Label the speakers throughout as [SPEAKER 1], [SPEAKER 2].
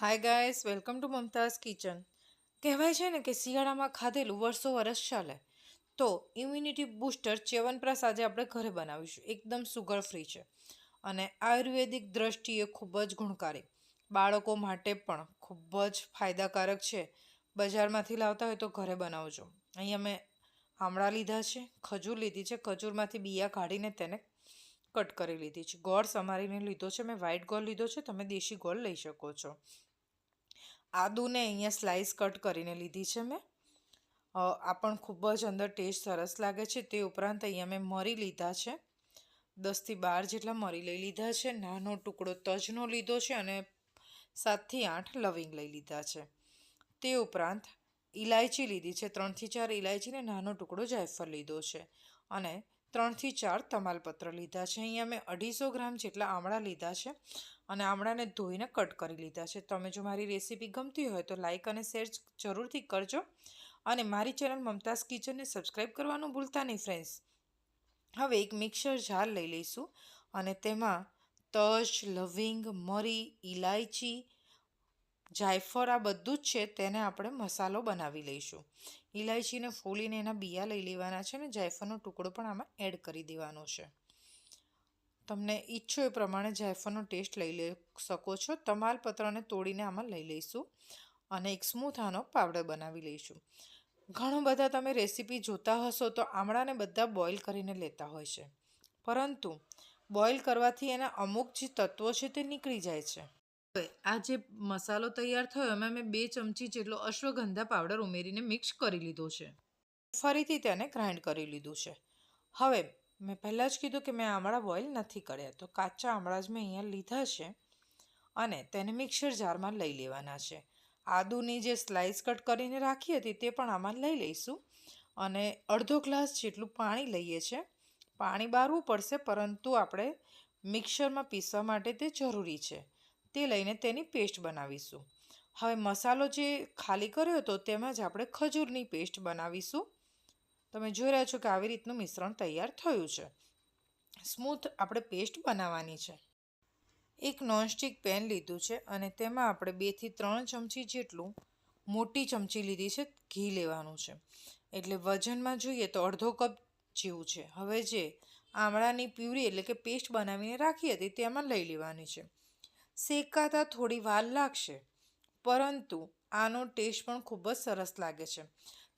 [SPEAKER 1] Hi guys welcome to Mumtaz kitchen કહેવાય છે ને કે શિયાળામાં ખાધેલું વર્ષો વરસ ચાલે. તો ઇમ્યુનિટી બૂસ્ટર ચ્યવનપ્રાસ આજે આપણે ઘરે બનાવીશું. એકદમ સુગર ફ્રી છે. અને આયુર્વેદિક દ્રષ્ટિએ ખૂબ જ ગુણકારી. બાળકો માટે પણ ખૂબ જ ફાયદાકારક છે. બજારમાંથી લાવતા હોય તો ઘરે બનાવજો. અહીંયા મેં આમળા લીધા છે, ખજૂર લીધી છે. ખજૂરમાંથી બિયા કાઢીને તેને કટ કરી લીધી છે. ગોળ સમારીને લીધો છે. મેં વ્હાઇટ ગોળ લીધો છે. તમે દેશી ગોળ લઈ શકો છો. આદુને અહીંયા સ્લાઈસ કટ કરીને લીધી છે મેં. આ પણ ખૂબ જ અંદર ટેસ્ટ સરસ લાગે છે. તે ઉપરાંત અહીંયા મેં મરી લીધા છે. દસથી બાર જેટલા મરી લઈ લીધા છે. નાનો ટુકડો તજનો લીધો છે અને સાતથી આઠ લવિંગ લઈ લીધા છે. તે ઉપરાંત ઇલાયચી લીધી છે. ત્રણથી ચાર ઇલાયચીને નાનો ટુકડો જાયફળ લીધો છે. અને ત્રણથી ચાર તમાલપત્ર લીધા છે. અહીંયા મેં અઢીસો ગ્રામ જેટલા આમળા લીધા છે અને આમળાને ધોઈને કટ કરી લીધા છે. તમે જો મારી રેસીપી ગમતી હોય તો લાઇક અને શેર જરૂરથી કરજો અને મારી ચેનલ મમતાઝ કિચનને સબસ્ક્રાઈબ કરવાનું ભૂલતા નહીં, ફ્રેન્ડ્સ. હવે એક મિક્સર જાર લઈ લઈશું અને તેમાં તજ, લવિંગ, મરી ઇલાયચી જાયફળ આ બધું જ છે, તેને આપણે મસાલો બનાવી લઈશું. ઇલાયચીને ફોલીને એના બિયા લઈ લેવાના છે ને જાયફળનો ટુકડો પણ આમાં એડ કરી દેવાનો છે. તમને ઈચ્છો એ પ્રમાણે જાયફળનો ટેસ્ટ લઈ લઈ શકો છો. તમાલપત્રને તોડીને આમાં લઈ લઈશું અને એક સ્મૂથ આનો પાવડર બનાવી લઈશું. ઘણું બધા તમે રેસીપી જોતા હશો તો આમળાને બધા બોઇલ કરીને લેતા હોય છે. પરંતુ બોઇલ કરવાથી એના અમુક જે તત્વો છે તે નીકળી જાય છે. હવે આ જે મસાલો તૈયાર થયો, એમાં મેં બે ચમચી જેટલો અશ્વગંધા પાવડર ઉમેરીને મિક્સ કરી લીધો છે. ફરીથી તેને ગ્રાઇન્ડ કરી લીધું છે. હવે, મેં પહેલાં જ કીધું કે મેં આમળા બોઇલ નથી કર્યા, તો કાચા આમળા જ મેં અહીંયા લીધા છે અને તેને મિક્સર જારમાં લઈ લેવાના છે. આદુની જે સ્લાઇસ કટ કરીને રાખી હતી, તે પણ આમાં લઈ લઈશું અને અડધો ગ્લાસ જેટલું પાણી લઈએ છીએ પાણી બારવું પડશે, પરંતુ આપણે મિક્સરમાં પીસવા માટે તે જરૂરી છે. તે લઈને તેની પેસ્ટ બનાવીશું. હવે મસાલો જે ખાલી કર્યો હતો તેમાં જ આપણે ખજૂરની પેસ્ટ બનાવીશું. તમે જોઈ રહ્યા છો કે આવી રીતનું મિશ્રણ તૈયાર થયું છે. સ્મૂથ આપણે પેસ્ટ બનાવવાની છે. એક નોનસ્ટિક પેન લીધું છે અને તેમાં આપણે બેથી ત્રણ ચમચી જેટલું મોટી ચમચી લીધી છે ઘી લેવાનું છે. એટલે વજનમાં જોઈએ તો અડધો કપ જેવું છે. હવે જે આમળાની પ્યુરી એટલે કે પેસ્ટ બનાવીને રાખી હતી તેમાં લઈ લેવાની છે. શેકાતા થોડી વાર લાગશે. પરંતુ આનો ટેસ્ટ પણ ખૂબ જ સરસ લાગે છે.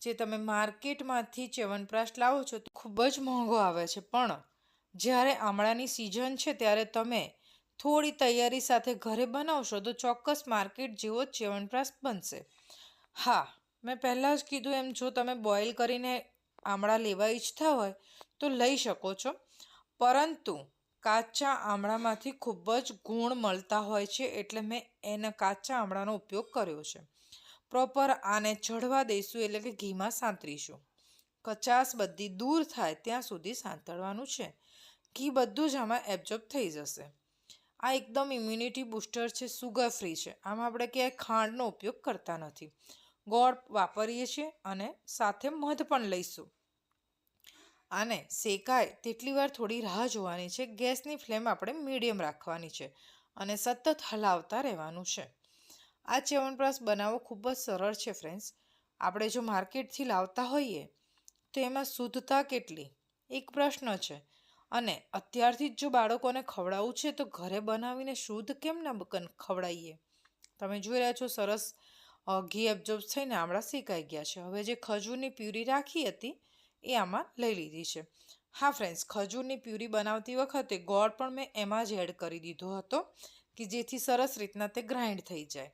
[SPEAKER 1] જે તમે માર્કેટમાંથી ચ્યવનપ્રાશ લાવો છો તો ખૂબ જ મોંઘો આવે છે. પણ જ્યારે આમળાની સિઝન છે ત્યારે તમે થોડી તૈયારી સાથે ઘરે બનાવશો તો ચોક્કસ માર્કેટ જેવો જ ચ્યવનપ્રાશ બનશે. હા, મેં પહેલાં જ કીધું એમ, જો તમે બોઇલ કરીને આમળા લેવા ઈચ્છતા હોય તો લઈ શકો છો. પરંતુ કાચા આમળામાંથી ખૂબ જ ગુણ મળતા હોય છે એટલે મેં એના કાચા આમળાનો ઉપયોગ કર્યો છે. પ્રોપર આને ચઢવા દઈશું એટલે કે ઘીમાં સાંતરીશું. કચાસ બધી દૂર થાય ત્યાં સુધી સાંતળવાનું છે. ઘી બધું જ આમાં એબ્ઝોર્બ થઈ જશે. આ એકદમ ઇમ્યુનિટી બૂસ્ટર છે સુગર ફ્રી છે. આમાં આપણે ક્યાંય ખાંડનો ઉપયોગ કરતા નથી. ગોળ વાપરીએ છીએ અને સાથે મધ પણ લઈશું. આને શેકાય તેટલી વાર થોડી રાહ જોવાની છે. ગેસની ફ્લેમ આપણે મીડિયમ રાખવાની છે અને સતત હલાવતા રહેવાનું છે. આ ચ્યવનપ્રાશ બનાવવો ખૂબ જ સરળ છે ફ્રેન્ડ્સ આપણે જો માર્કેટથી લાવતા હોઈએ તો એમાં શુદ્ધતા કેટલી? એક પ્રશ્ન છે. અને અત્યારથી જ જો બાળકોને ખવડાવવું છે તો ઘરે બનાવીને શુદ્ધ કેમ ન ખવડાવીએ? તમે જોઈ રહ્યા છો સરસ ઘી એબ્ઝોર્બ થઈને આમળા શેકાઈ ગયા છે. હવે જે ખજૂરની પ્યુરી રાખી હતી એ આમાં લઈ લીધી છે. હા ફ્રેન્ડ્સ ખજૂરની પ્યુરી બનાવતી વખતે ગોળ પણ મેં એમાં જ એડ કરી દીધો હતો કે જેથી સરસ રીતના તે ગ્રાઇન્ડ થઈ જાય.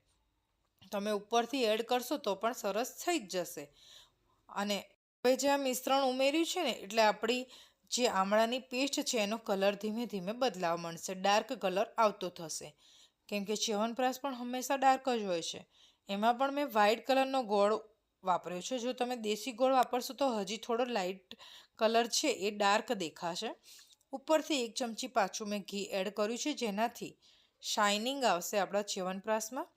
[SPEAKER 1] તમે ઉપરથી એડ કરશો તો પણ સરસ થઈ જ જશે. અને હવે જે આ મિશ્રણ ઉમેર્યું છે ને, એટલે આપણી જે આમળાની પેસ્ટ છે એનો કલર ધીમે ધીમે બદલાવ મળશે ડાર્ક કલર આવતો થશે. કેમ કે ચ્યવનપ્રાશ પણ હંમેશા ડાર્ક જ હોય છે. એમાં પણ મેં વ્હાઇટ કલરનો ગોળ વાપર્યો છે. જો તમે દેશી ગોળ વાપરશો તો હજી થોડો લાઇટ કલર છે, એ ડાર્ક દેખાશે. ઉપરથી એક ચમચી પાછું મેં ઘી એડ કર્યું છે, જેનાથી શાઇનિંગ આવશે આપણા ચ્યવનપ્રાસમાં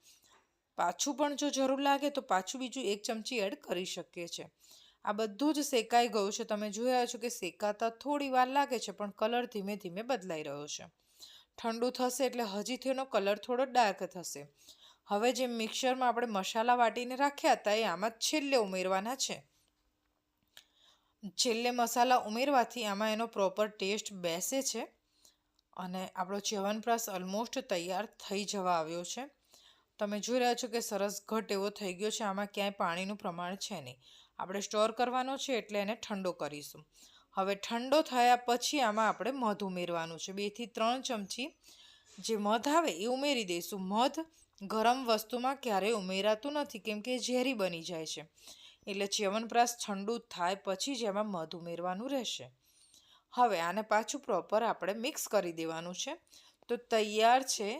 [SPEAKER 1] પાછું પણ જો જરૂર લાગે તો પાછું બીજું એક ચમચી એડ કરી શકીએ છીએ. આ બધું જ શેકાઈ ગયું છે. તમે જોઈ રહ્યા છો કે શેકાતા થોડી વાર લાગે છે, પણ કલર ધીમે ધીમે બદલાઈ રહ્યો છે. ઠંડુ થશે એટલે હજી તેનો કલર થોડો ડાર્ક થશે. હવે જે મિક્સરમાં આપણે મસાલા વાટીને રાખ્યા હતા, એ આમાં છેલ્લે ઉમેરવાના છે. છેલ્લે મસાલા ઉમેરવાથી આમાં એનો પ્રોપર ટેસ્ટ બેસે છે અને આપણો ચ્યવનપ્રાસ ઓલમોસ્ટ તૈયાર થઈ જવા આવ્યો છે. તમે જોઈ રહ્યા છો કે સરસ ઘટ એવો થઈ ગયો છે, આમાં ક્યાંય પાણીનું પ્રમાણ છે નહીં. આપણે સ્ટોર કરવાનો છે એટલે એને ઠંડો કરીશું. હવે ઠંડો થયા પછી આમાં આપણે મધ ઉમેરવાનું છે. બેથી ત્રણ ચમચી જે મધ આવે એ ઉમેરી દઈશું. મધ ગરમ વસ્તુમાં ક્યારેય ઉમેરાતું નથી, કેમ કે ઝેરી બની જાય છે. એટલે ચ્યવનપ્રાશ ઠંડુ થાય પછી જ એમાં મધ ઉમેરવાનું રહેશે. હવે આને પાછું પ્રોપર આપણે મિક્સ કરી દેવાનું છે. તો તૈયાર છે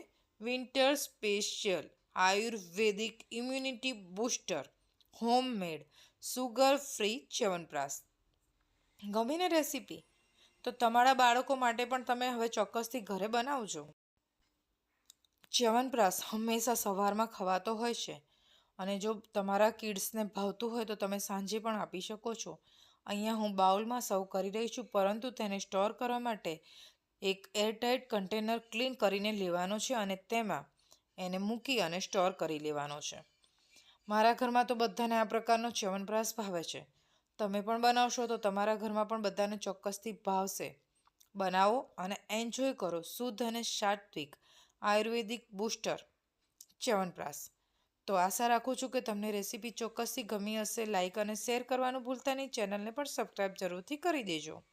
[SPEAKER 1] winter special Ayurvedic immunity booster homemade sugar free chyawanprash ગમીને recipe તો તમારા બાળકો માટે પણ તમે હવે ચોક્કસથી ઘરે બનાવજો. ચ્યવનપ્રાશ હંમેશા સવારમાં ખવાતો હોય છે. અને જો તમારા કિડ્સને ભાવતું હોય તો તમે સાંજે પણ આપી શકો છો. અહીંયા હું બાઉલમાં સર્વ કરી રહી છું, પરંતુ તેને સ્ટોર કરવા માટે એક એરટાઇટ કન્ટેનર ક્લીન કરીને લેવાનો છે અને તેમાં એને મૂકી અને સ્ટોર કરી લેવાનો છે. મારા ઘરમાં તો બધાને આ પ્રકારનો ચ્યવનપ્રાશ ભાવે છે. તમે પણ બનાવશો તો તમારા ઘરમાં પણ બધાને ચોક્કસથી ભાવશે. બનાવો અને એન્જોય કરો, શુદ્ધ અને સાત્વિક. આયુર્વેદિક બૂસ્ટર, ચ્યવનપ્રાશ. તો આશા રાખું છું કે તમને રેસીપી ચોક્કસથી ગમી હશે. લાઇક અને શેર કરવાનું ભૂલતા નહીં. ચેનલને પણ સબસ્ક્રાઈબ જરૂરથી કરી દેજો.